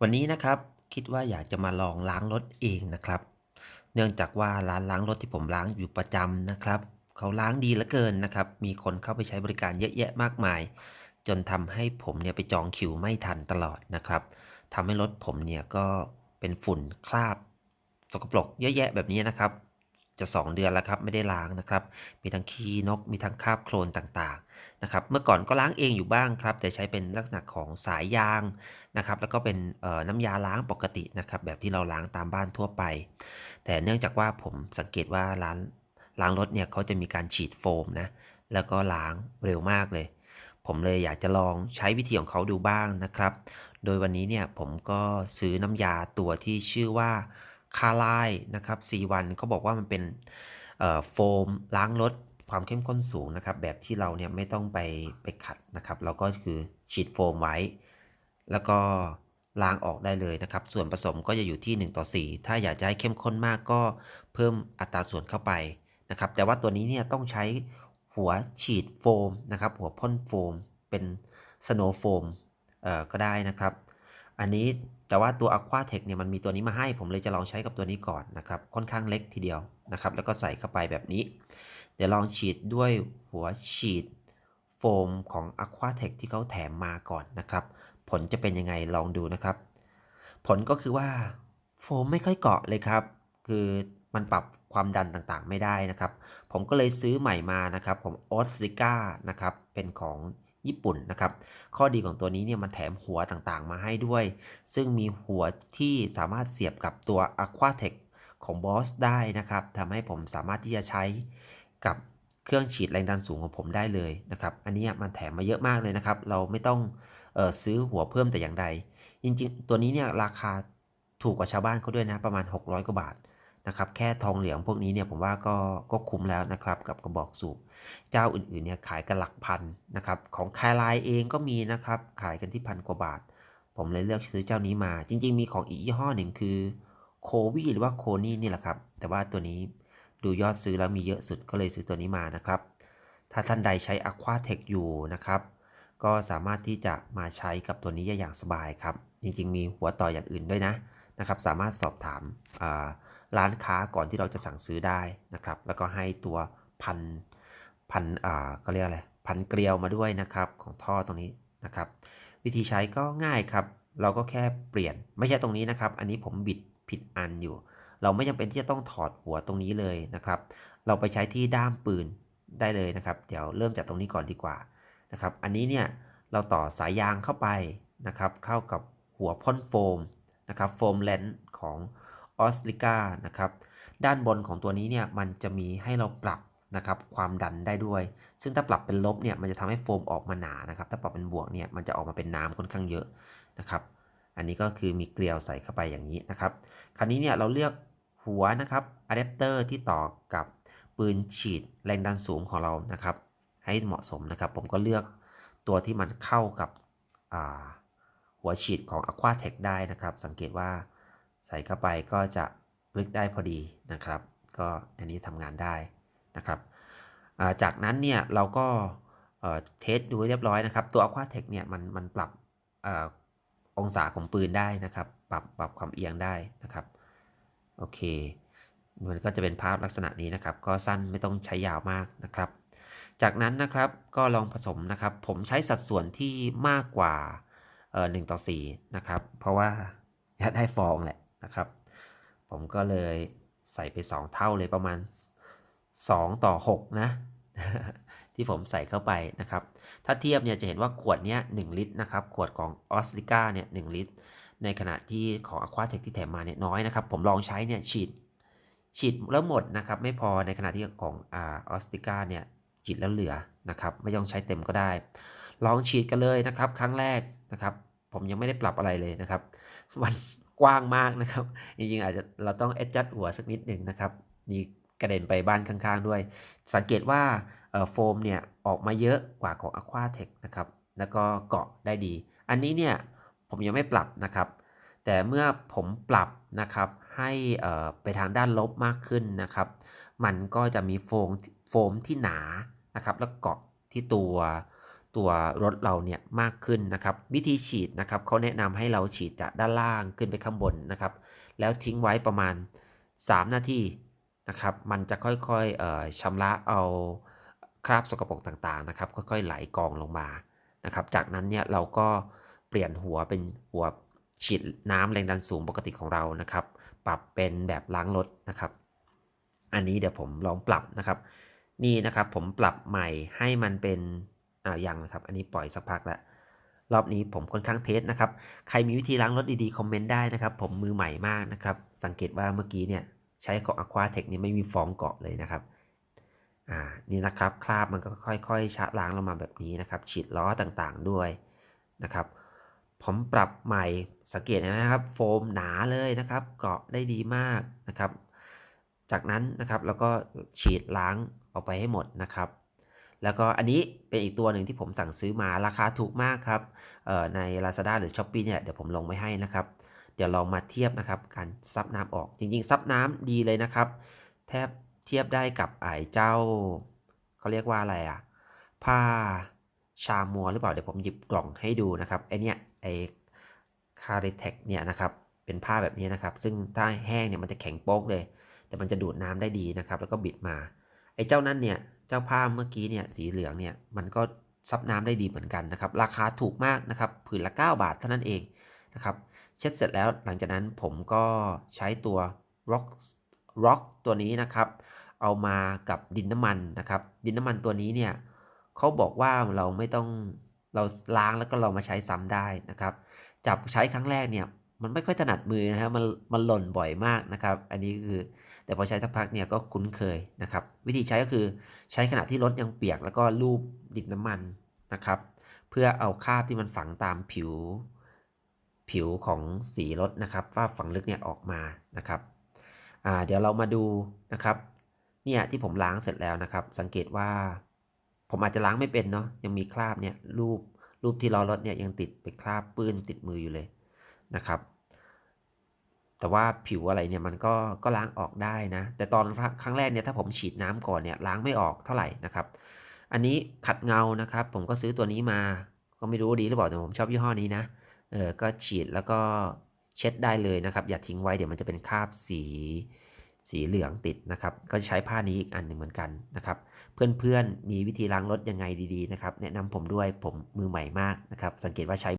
วันนี้นะครับคิดว่าอยากจะมาลองล้างรถเองนะครับ เนื่องจากว่าร้านล้างรถที่ผมล้างอยู่ประจำนะครับเขาล้างดีเหลือเกินนะครับ มีคนเข้าไปใช้บริการเยอะแยะมากมาย จนทำให้ผมเนี่ยไปจองคิวไม่ทันตลอดนะครับทำให้รถผมเนี่ยก็เป็นฝุ่นคราบ สกปรกเยอะแยะแบบนี้นะครับ จะ 2 เดือนแล้วครับไม่ได้ล้างนะครับ มีทั้งขี้นกมีทั้งคราบโคลนต่างๆนะครับ เมื่อก่อนก็ล้างเองอยู่บ้างครับ แต่ใช้เป็นลักษณะของสายยางนะครับ แล้วก็เป็นน้ำยาล้างปกตินะครับ แบบที่เราล้างตามบ้านทั่วไป แต่เนื่องจากว่าผมสังเกตว่าร้านล้างรถเนี่ยเขาจะมีการฉีดโฟมนะแล้วก็ล้างเร็วมากเลย ผมเลยอยากจะลองใช้วิธีของเขาดูบ้างนะครับ โดยวันนี้เนี่ยผมก็ซื้อน้ำยาตัวที่ชื่อว่า คาไลนะครับ C1 เขาบอกว่ามันเป็นโฟมล้างรถความเข้มข้นสูงนะครับ แบบที่เราเนี่ยไม่ต้องไปไปขัดนะครับ เราก็คือฉีดโฟมไว้ แล้วก็ล้างออกได้เลยนะครับ ส่วนผสมก็จะอยู่ที่ 1 ต่อ 4 ถ้าอยากจะให้เข้มข้นมากก็เพิ่มอัตราส่วนเข้าไปนะครับ แต่ว่าตัวนี้เนี่ยต้องใช้หัวฉีดโฟมนะครับ หัวพ่นโฟม เป็นสโนว์โฟมเอ่อก็ได้นะครับ อันนี้แต่ว่าตัว Aquatech เนี่ยมันมีตัวนี้มาให้ผมเลยจะลองใช้กับตัวนี้ก่อนนะครับ ค่อนข้างเล็กทีเดียวนะครับ แล้วก็ใส่เข้าไปแบบนี้ เดี๋ยวลองฉีดด้วยหัวฉีดโฟมของ Aquatech ที่เขาแถมมาก่อนนะครับ ผลจะเป็นยังไงลองดูนะครับ ผลก็คือว่าโฟมไม่ค่อยเกาะเลยครับ คือมันปรับความดันต่างๆไม่ได้นะครับ ผมก็เลยซื้อใหม่มานะครับของ o s z i c a นะครับ เป็นของ ญี่ปุ่นนะครับ ข้อดีของตัวนี้เนี่ยมันแถมหัวต่างๆ มาให้ด้วย ซึ่งมีหัวที่สามารถเสียบกับตัว Aquatech ของ Boss ได้นะครับทำให้ผมสามารถที่จะใช้กับเครื่องฉีดแรงดันสูงของผมได้เลยนะครับ อันนี้มันแถมมาเยอะมากเลยนะครับ เราไม่ต้องออซื้อหัวเพิ่มแต่อย่างใด จริงๆ ตัวนี้เนี่ยราคาถูกกว่าชาวบ้านเขาด้วยนะ ประมาณ 600 กว่าบาท นะครับแค่ทองเหลืองพวกนี้เนี่ยผมว่าก็ก็คุ้มแล้วนะครับกับกระบอกสูบเจ้าอื่นๆเนี่ยขายกันหลักพันนะครับของคายไลน์เองก็มีนะครับขายกันที่พันกว่าบาท ผมเลยเลือกซื้อเจ้านี้มา จริง ๆ มีของอีกยี่ห้อหนึ่งคือโควีหรือว่าโคนี่นี่แหละครับ แต่ว่าตัวนี้ดูยอดซื้อแล้วมีเยอะสุดก็เลยซื้อตัวนี้มานะครับ ถ้าท่านใดใช้ Aquatech อยู่นะครับ ก็สามารถที่จะมาใช้กับตัวนี้ได้อย่างสบายครับ จริงๆ มีหัวต่ออย่างอื่นด้วยนะนะครับ สามารถสอบถามอ่า ร้านค้าก่อนที่เราจะสั่งซื้อได้นะครับ แล้วก็ให้ตัวพันพันอ่าก็เรียกอะไรพันเกลียวมาด้วยนะครับของท่อตรงนี้นะครับ วิธีใช้ก็ง่ายครับ เราก็แค่เปลี่ยนไม่ใช่ตรงนี้นะครับ อันนี้ผมบิดผิดอันอยู่ เราไม่จำเป็นที่จะต้องถอดหัวตรงนี้เลยนะครับ เราไปใช้ที่ด้ามปืนได้เลยนะครับ เดี๋ยวเริ่มจากตรงนี้ก่อนดีกว่านะครับ อันนี้เนี่ยเราต่อสายยางเข้าไปนะครับ เข้ากับหัวพ่นโฟมนะครับโฟมเลนส์ของ ออสลิก้านะครับด้านบนของตัวนี้เนี่ยมันจะมีให้เราปรับนะครับความดันได้ด้วย ซึ่งถ้าปรับเป็นลบเนี่ยมันจะทำให้โฟมออกมาหนานะครับ ถ้าปรับเป็นบวกเนี่ยมันจะออกมาเป็นน้ำค่อนข้างเยอะนะครับ อันนี้ก็คือมีเกลียวใส่เข้าไปอย่างนี้นะครับ คราวนี้เนี่ยเราเลือกหัวนะครับอะแดปเตอร์ที่ต่อกับปืนฉีดแรงดันสูงของเรานะครับ ให้เหมาะสมนะครับ ผมก็เลือกตัวที่มันเข้ากับหัวฉีดของ Aquatech ได้นะครับ สังเกตว่า ส่เข้าไปก็จะลึกได้พอดีนะครับ ก็อันนี้ทำงานได้นะครับ จากนั้นเนี่ยเราก็เทสดูเรียบร้อยนะครับ ตัว Aquatech เนี่ยมันมันปรับอองศาของปืนได้นะครับ ปรับปรับความเอียงได้นะครับโอเค มันก็จะเป็นภาพลักษณะนี้นะครับ ก็สั้นไม่ต้องใช้ยาวมากนะครับ จากนั้นนะครับก็ลองผสมนะครับ ผมใช้สัดส่วนที่มากกว่าเอ่อหต่อ4นะครับ เพราะว่าอยากได้ฟองแหละ นะครับ ผมก็เลยใส่ไป 2 เท่าเลยประมาณ 2 ต่อ 6 นะ ที่ผมใส่เข้าไปนะครับ ถ้าเทียบเนี่ยจะเห็นว่าขวดเนี้ย1ลิตรนะครับ ขวดของออสติก้าเนี่ย1ลิตร ในขณะที่ของ Aquatech ที่แถมมาเนี่ยน้อยนะครับ ผมลองใช้เนี่ยฉีดฉีดแล้วหมดนะครับ ไม่พอในขณะที่ของอออสติก้าเนี่ยฉีดแล้วเหลือนะครับ ไม่ต้องใช้เต็มก็ได้ ลองฉีดกันเลยนะครับ ครั้งแรกนะครับ ผมยังไม่ได้ปรับอะไรเลยนะครับมัน กว้างมากนะครับ จริงๆอาจจะเราต้องแอดจัดหัวสักนิดหนึ่งนะครับนี่กระเด็นไปบ้านข้างๆด้วย สังเกตว่าโฟมเนี่ยออกมาเยอะกว่าของ Aquatech นะครับ แล้วก็เกาะได้ดี อันนี้เนี่ยผมยังไม่ปรับนะครับ แต่เมื่อผมปรับนะครับให้ไปทางด้านลบมากขึ้นนะครับ มันก็จะมีโฟมโฟมที่หนานะครับ แล้วเกาะที่ตัว ตัวรถเราเนี่ยมากขึ้นนะครับวิธีฉีดนะครับเขาแนะนำให้เราฉีดจากด้านล่างขึ้นไปข้างบนนะครับ แล้วทิ้งไว้ประมาณ 3 นาทีนะครับมันจะค่อยๆเอ่อชำระเอาคราบสกปรกต่างๆนะครับค่อยๆไหลกองลงมานะครับจากนั้นเนี่ยเราก็เปลี่ยนหัวเป็นหัวฉีดน้ำแรงดันสูงปกติของเรานะครับ ปรับเป็นแบบล้างรถนะครับ อันนี้เดี๋ยวผมลองปรับนะครับ นี่นะครับผมปรับใหม่ให้มันเป็น อ่ายังนะครับ อันนี้ปล่อยสักพักแล้วรอบนี้ผมค่อนข้างเทสนะครับ ใครมีวิธีล้างรถดีๆ คอมเมนต์ได้นะครับ ผมมือใหม่มากนะครับ สังเกตว่าเมื่อกี้เนี่ยใช้ของ Aquatech นี่ไม่มีฟองเกาะเลยนะครับ อ่า นี่นะครับ คราบมันก็ค่อยๆชะล้างลงมาแบบนี้นะครับ ฉีดล้อต่างๆด้วยนะครับ ผมปรับใหม่สังเกตเห็นไหมครับ โฟมหนาเลยนะครับ เกาะได้ดีมากนะครับ จากนั้นนะครับแล้วก็ฉีดล้างออกไปให้หมดนะครับ แล้วก็อันนี้เป็นอีกตัวหนึ่งที่ผมสั่งซื้อมาราคาถูกมากครับใน Lazada หรือ Shopee เนี่ยเดี๋ยวผมลงไว้ให้นะครับ เดี๋ยวลองมาเทียบนะครับการซับน้ำออกจริงๆ ซับน้ำดีเลยนะครับ แทบเทียบได้กับไอ้เจ้าเขาเรียกว่าอะไรอะผ้าชามัวหรือเปล่าเดี๋ยวผมหยิบกล่องให้ดูนะครับไอเนี้ยไอคาริเทคเนี่ยนะครับเป็นผ้าแบบนี้นะครับ ซึ่งถ้าแห้งเนี่ยมันจะแข็งโป๊กเลย แต่มันจะดูดน้ำได้ดีนะครับ แล้วก็บิดมา ไอ้เจ้านั้นเนี่ย จ้าผ้าเมื่อกี้เนี่ยสีเหลืองเนี่ยมันก็ซับน้ำได้ดีเหมือนกันนะครับ ราคาถูกมากนะครับผืนละ 9 บาทเท่านั้นเองนะครับเช็ดเสร็จแล้วหลังจากนั้นผมก็ใช้ตัว rock rock ตัวนี้นะครับ เอามากับดินน้ำมันนะครับ ดินน้ำมันตัวนี้เนี่ยเขาบอกว่าเราไม่ต้องเราล้างแล้วก็เรามาใช้ซ้ำได้นะครับ จับใช้ครั้งแรกเนี่ย มันไม่ค่อยถนัดมือนะครับมันมันหล่นบ่อยมากนะครับ อันนี้คือแต่พอใช้สักพักเนี่ยก็คุ้นเคยนะครับ วิธีใช้ก็คือใช้ขณะที่รถยังเปียกแล้วก็ลูบดินน้ำมันนะครับ เพื่อเอาคราบที่มันฝังตามผิว ผิวของสีรถนะครับว่าฝังลึกเนี่ยออกมานะครับเดี๋ยวเรามาดูนะครับเนี่ยที่ผมล้างเสร็จแล้วนะครับ สังเกตว่า ผมอาจจะล้างไม่เป็นเนาะยังมีคราบเนี่ยรูปรูปที่ล้อรถเนี่ยยังติดเป็นคราบปื้นติดมืออยู่เลย นะครับ แต่ว่าผิวอะไรเนี่ยมันก็ก็ล้างออกได้นะ แต่ตอนครั้งแรกเนี่ยถ้าผมฉีดน้ำก่อนเนี่ยล้างไม่ออกเท่าไหร่นะครับ อันนี้ขัดเงานะครับ ผมก็ซื้อตัวนี้มา ก็ไม่รู้ดีหรือเปล่าแต่ผมชอบยี่ห้อนี้นะ เออก็ฉีดแล้วก็เช็ดได้เลยนะครับ อย่าทิ้งไว้เดี๋ยวมันจะเป็นคราบสีสีเหลืองติดนะครับ ก็ใช้ผ้านี้อีกอันหนึ่งเหมือนกันนะครับ เพื่อนๆมีวิธีล้างรถยังไงดีๆนะครับ แนะนำผมด้วยผมมือใหม่มากนะครับ สังเกตว่าใช้